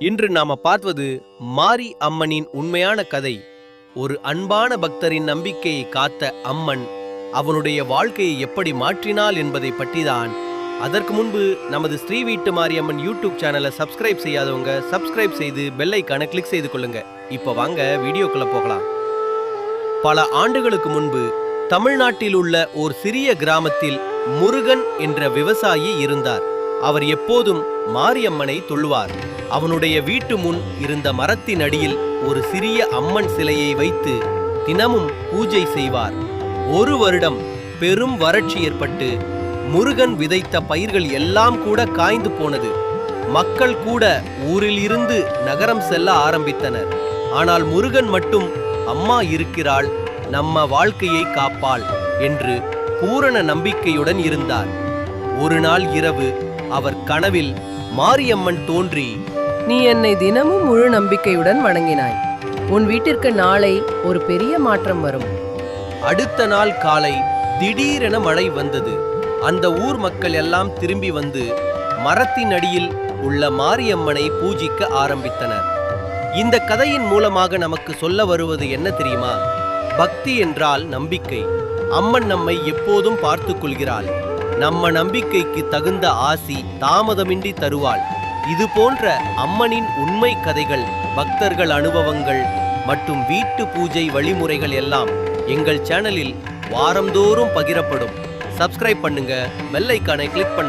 இன்று நாம பார்ப்பது மாரி அம்மனின் உண்மையான கதை. ஒரு அன்பான பக்தரின் நம்பிக்கையை காத்த அம்மன் அவனுடைய வாழ்க்கையை எப்படி மாற்றினாள் என்பதை பற்றிதான். அதற்கு முன்பு நமது ஸ்ரீ வீட்டு மாரியம்மன் யூடியூப் சேனலை சப்ஸ்கிரைப் செய்யாதவங்க சப்ஸ்கிரைப் செய்து பெல் கிளிக் செய்து கொள்ளுங்க. இப்போ வாங்க வீடியோக்குள்ள போகலாம். பல ஆண்டுகளுக்கு முன்பு தமிழ்நாட்டில் உள்ள ஒரு சிறிய கிராமத்தில் முருகன் என்ற விவசாயி இருந்தார். அவர் எப்போதும் மாரியம்மனை தொழுவார். அவனுடைய வீட்டு முன் இருந்த மரத்தின் அடியில் ஒரு சிறிய அம்மன் சிலையை வைத்து தினமும் பூஜை செய்வார். ஒரு வருடம் பெரும் வறட்சி ஏற்பட்டு முருகன் விதைத்த பயிர்கள் எல்லாம் கூட காய்ந்து போனது. மக்கள் கூட ஊரில் இருந்து நகரம் செல்ல ஆரம்பித்தனர். ஆனால் முருகன் மட்டும் அம்மா இருக்கிறாள் நம்ம வாழ்க்கையை காப்பாள் என்று பூரண நம்பிக்கையுடன் இருந்தார். ஒரு நாள் இரவு அவர் கனவில் மாரியம்மன் தோன்றி நீ என்னை தினமும் முழு நம்பிக்கையுடன் வணங்கினாய். உன் வீட்டிற்கு நாளை ஒரு பெரிய மாற்றம் வரும். அடுத்த நாள் காலை திடீரென மழை வந்தது. அந்த ஊர் மக்கள் எல்லாம் திரும்பி வந்து மரத்தின் அடியில் உள்ள மாரியம்மனை பூஜிக்க ஆரம்பித்தனர். இந்த கதையின் மூலமாக நமக்கு சொல்ல வருவது என்ன தெரியுமா? பக்தி என்றால் நம்பிக்கை. அம்மன் நம்மை எப்போதும் பார்த்துக் கொள்கிறாள். நம்ம நம்பிக்கைக்கு தகுந்த ஆசி தாமதமின்றி தருவாள். இது போன்ற அம்மனின் உண்மை கதைகள் பக்தர்கள் அனுபவங்கள் மற்றும் வீட்டு பூஜை வழிமுறைகள் எல்லாம் எங்கள் சேனலில் வாரந்தோறும் பகிரப்படும். சப்ஸ்கிரைப் பண்ணுங்க பெல்லைக்கானை கிளிக் பண்ணுங்க.